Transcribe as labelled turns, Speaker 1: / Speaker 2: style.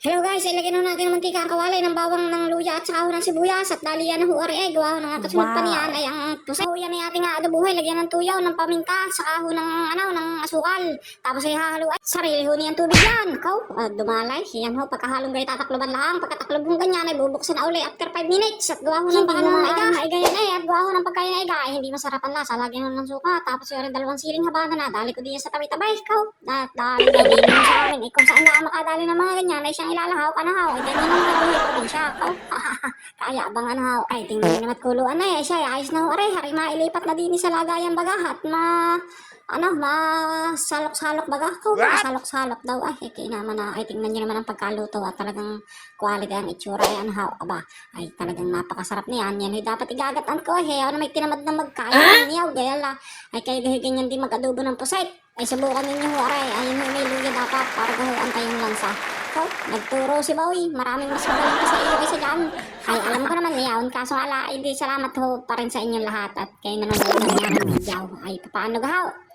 Speaker 1: Hello guys, ilagay na natin ng mantika ang kawalay ng bawang ng luya at saka ng sibuyas at dalian ng huwari gawa ho ng kasunod pa
Speaker 2: Wow.
Speaker 1: niyan ay ang pusay. Ho yan ay ating adobuhay, lagyan ng tuyaw, ng paminta, saka ho ng ano, ng asukal. Tapos ay hahalo ay sarili ho niyang tubig yan. Ikaw, uh, dumalay, yan ho, pagkahalong gaya tatakloban lang. Pagkataklob ho ganyan ay bubuksan na uli after 5 minutes at gawa ho ng baka ng
Speaker 2: na.
Speaker 1: iga. Ay ganyan ay at gawa ho ng pagkain na iga ay hindi masarap ang lasa. Lagyan ho ng suka. Tapos yun dalawang siling habana na. Dali ko din yan sa tabi-tabay. Ikaw, at dali na din sa amin. Eh, kung saan na makadali ng mga ganyan ay siyang ilalangaw ka na haw. Ay ganyan ang mga buhay probinsya. Ikaw, kaya bang ano haw. Ay tingnan naman kuluan na eh. Siya ay ayos na ho. Aray, hari mailipat na din sa lagayan bagahat. Ma ano, masalok-salok baga ko, masalok-salok daw. Ay, kaya naman na, ay tingnan niyo naman ang pagkaluto at talagang quality ang itsura. Ay, ano, how, aba, ay talagang napakasarap niyan. Yan, ay dapat igagatan ko. Ay, ano, may tinamad na magkain. Ay, niyaw, gaya la. Ay, kayo gahi ganyan din mag-adobo ng puset. Ay, subukan ninyo aray. Ay, may may luya dapat para gahuan kayong lansa. So, nagturo si Bowie. Maraming mas magaling pa sa iyo kaysa dyan. Ay, alam ko naman niyaon. Kaso ala, hindi salamat ho pa rin sa inyong lahat. At kayo nanonood ng video. Ay, paano gahaw?